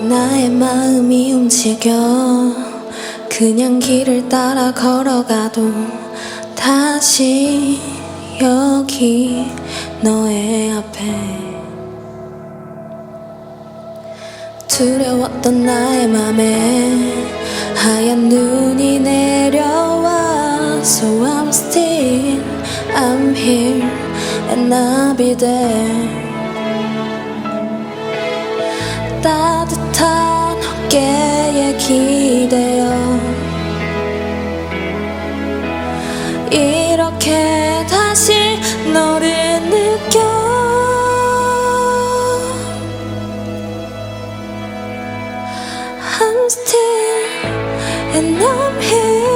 나의 마음이 움직여. 그냥 길을 따라 걸어가도 다시 여기 너의 앞에. 두려웠던 나의 맘에 하얀 눈이 내려와. So I'm still I'm here and I'll be there 따뜻한 어깨에 기대어 이렇게 다시 너를 느껴. I'm still and I'm here